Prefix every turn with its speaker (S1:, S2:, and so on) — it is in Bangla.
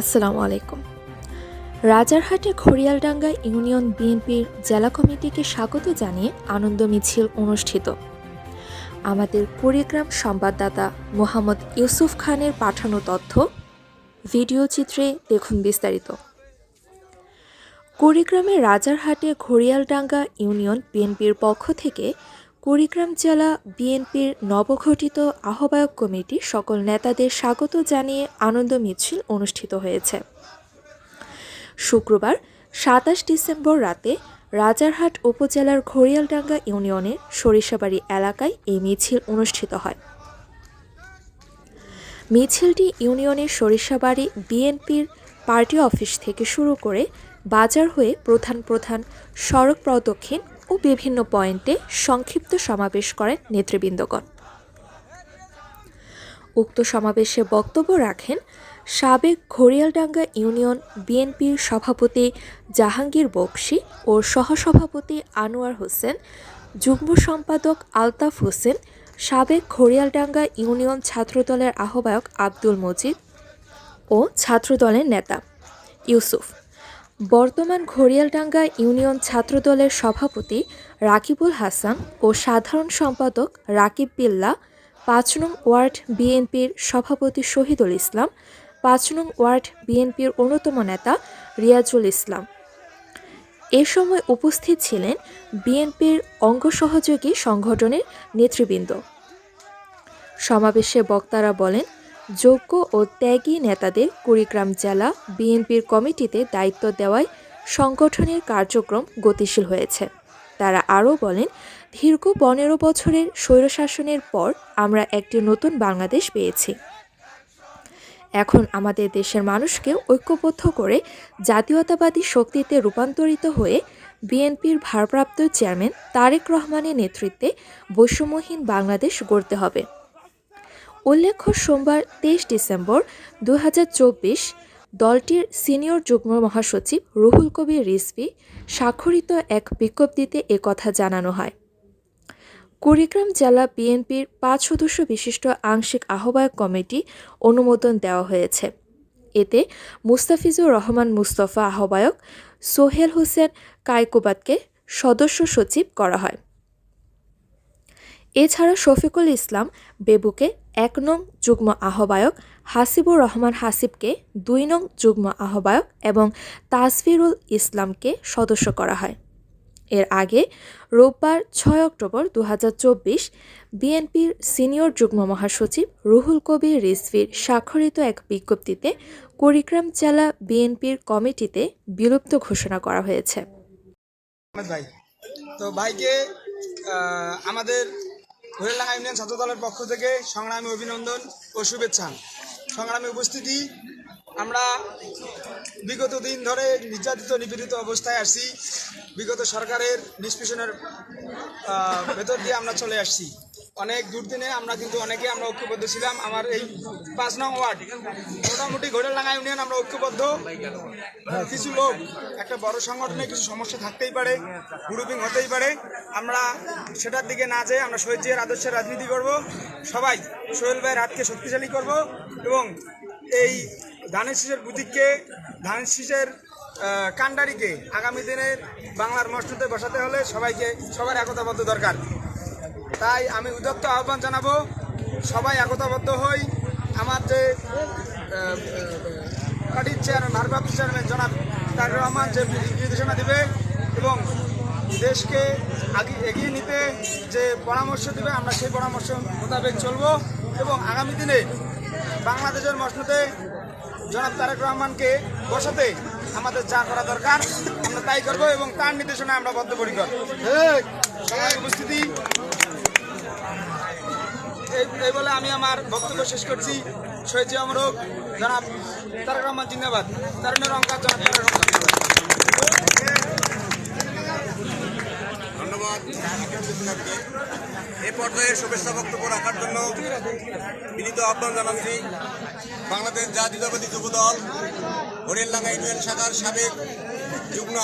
S1: আসসালামু আলাইকুম রাজারহাটে খড়িয়ালডাঙ্গা ইউনিয়ন বিএনপির জেলা কমিটিকে স্বাগত জানিয়ে আনন্দ মিছিল অনুষ্ঠিত আমাদের কুড়িগ্রাম সংবাদদাতা মোহাম্মদ ইউসুফ খানের পাঠানো তথ্য ভিডিও চিত্রে দেখুন বিস্তারিত কুড়িগ্রামের রাজারহাটে ঘড়িয়ালডাঙ্গা ইউনিয়ন বিএনপির পক্ষ থেকে কুড়িগ্রাম জেলা বিএনপির নবগঠিত আহ্বায়ক কমিটি সকল নেতাদের স্বাগত জানিয়ে আনন্দ মিছিল অনুষ্ঠিত হয়েছে শুক্রবার সাতাশ ডিসেম্বর রাতে রাজারহাট উপজেলার ঘড়িয়ালডাঙ্গা ইউনিয়নের সরিষাবাড়ি এলাকায় এই মিছিল অনুষ্ঠিত হয় মিছিলটি ইউনিয়নের সরিষাবাড়ি বিএনপির পার্টি অফিস থেকে শুরু করে বাজার হয়ে প্রধান প্রধান সড়ক প্রদক্ষিণ ও বিভিন্ন পয়েন্টে সংক্ষিপ্ত সমাবেশ করেন নেতৃবৃন্দগণ উক্ত সমাবেশে বক্তব্য রাখেন সাবেক ঘড়িয়ালডাঙ্গা ইউনিয়ন বিএনপির সভাপতি জাহাঙ্গীর বক্সি ও সহসভাপতি আনোয়ার হোসেন যুগ্ম সম্পাদক আলতাফ হোসেন সাবেক ঘড়িয়ালডাঙ্গা ইউনিয়ন ছাত্রদলের আহ্বায়ক আব্দুল মজিদ ও ছাত্রদলের নেতা ইউসুফ বর্তমান ঘড়িয়ালডাঙ্গা ইউনিয়ন ছাত্রদলের সভাপতি রাকিবুল হাসান ও সাধারণ সম্পাদক রাকিব বিল্লা পাঁচ নং ওয়ার্ড বিএনপির সভাপতি শহীদুল ইসলাম পাঁচ নং ওয়ার্ড বিএনপির অন্যতম নেতা রিয়াজুল ইসলাম এ সময় উপস্থিত ছিলেন বিএনপির অঙ্গ সহযোগী সংগঠনের নেতৃবৃন্দ সমাবেশে বক্তারা বলেন যোগ্য ও ত্যাগী নেতাদের কুড়িগ্রাম জেলা বিএনপির কমিটিতে দায়িত্ব দেওয়ায় সংগঠনের কার্যক্রম গতিশীল হয়েছে তারা আরও বলেন দীর্ঘ পনেরো বছরের স্বৈরশাসনের পর আমরা একটি নতুন বাংলাদেশ পেয়েছি এখন আমাদের দেশের মানুষকে ঐক্যবদ্ধ করে জাতীয়তাবাদী শক্তিতে রূপান্তরিত হয়ে বিএনপির ভারপ্রাপ্ত চেয়ারম্যান তারেক রহমানের নেতৃত্বে বৈষম্যহীন বাংলাদেশ গড়তে হবে উল্লেখ্য সোমবার তেইশ ডিসেম্বর দু দলটির সিনিয়র যুগ্ম মহাসচিব রুহুল কবির রিসভি স্বাক্ষরিত এক বিজ্ঞপ্তিতে কথা জানানো হয় কুড়িগ্রাম জেলা বিএনপির পাঁচ সদস্য বিশিষ্ট আংশিক আহ্বায়ক কমিটি অনুমোদন দেওয়া হয়েছে এতে মুস্তাফিজুর রহমান মুস্তফা আহ্বায়ক সোহেল হোসেন কায়কুবাদকে সদস্য সচিব করা হয় এছাড়া শফিকুল ইসলাম বেবুকে এক নং যুগ্ম আহ্বায়ক হাসিবুর রহমান হাসিবকে দুই নং যুগ্ম আহ্বায়ক এবং তাসফিরুল ইসলামকে সদস্য করা হয় এর আগে রোববার ছয় অক্টোবর দু বিএনপির সিনিয়র যুগ্ম মহাসচিব রুহুল কবির রিসভির স্বাক্ষরিত এক বিজ্ঞপ্তিতে কুড়িগ্রাম জেলা বিএনপির কমিটিতে বিলুপ্ত ঘোষণা করা হয়েছে তো ভাইকে আমাদের ঘুরেলাঙ্গা ইউনিয়ন ছাত্র দলের পক্ষ থেকে সংগ্রামী অভিনন্দন ও শুভেচ্ছা সংগ্রামী উপস্থিতি আমরা বিগত দিন ধরে নির্যাতিত নিপীড়িত অবস্থায় আসছি বিগত সরকারের নিষ্পেষণের ভেতর দিয়ে আমরা চলে আসছি অনেক দূর দিনে আমরা কিন্তু অনেকে আমরা ঐক্যবদ্ধ ছিলাম আমার এই পাঁচ নং ওয়ার্ড মোটামুটি ঘোড়ালাঙ্গা ইউনিয়ন আমরা ঐক্যবদ্ধ কিছু লোক একটা বড় সংগঠনে কিছু সমস্যা থাকতেই পারে গ্রুপিং হতেই পারে আমরা সেটার দিকে না যেয়ে আমরা শহীদ জিয়ার আদর্শের রাজনীতি করব সবাই সোহেল ভাইয়ের হাতকে শক্তিশালী করব এবং এই
S2: ধানের শিষের বুদ্ধিককে ধানের শিষের কান্ডারিকে আগামী দিনের বাংলার মসনদে বসাতে হলে সবাইকে সবার একতাবদ্ধ দরকার তাই আমি উদ্যোক্ত আহ্বান জানাবো সবাই একতাবদ্ধ হই আমার যে পার্টির চেয়ারম্যান ভারপ্রাপ্ত চেয়ারম্যান জনাব তারেক রহমান যে নির্দেশনা দেবে এবং দেশকে আগে এগিয়ে নিতে যে পরামর্শ দেবে আমরা সেই পরামর্শ মোতাবেক চলব এবং আগামী দিনে বাংলাদেশের মশনতে জনাব তারেক রহমানকে বসাতে আমাদের যা করা দরকার আমরা তাই করব এবং তার নির্দেশনা আমরা বদ্ধপরিকর সবাই উপস্থিতি এই বলে আমি আমার বক্তব্য শেষ করছি শহীদ আমরক জনাব তারক রহমান জিন্দাবাদ তারুণের অঙ্কার জনাব তারক রহমান
S3: এ পর্যায়ে শুভেচ্ছা বক্তব্য রাখার জন্য বিনীত আহ্বান জানাচ্ছি বাংলাদেশ জাতীয়তাবাদী যুব দল হরিয়ালডাঙ্গা ইউনিয়ন শাখার সাবেক যুগ্ম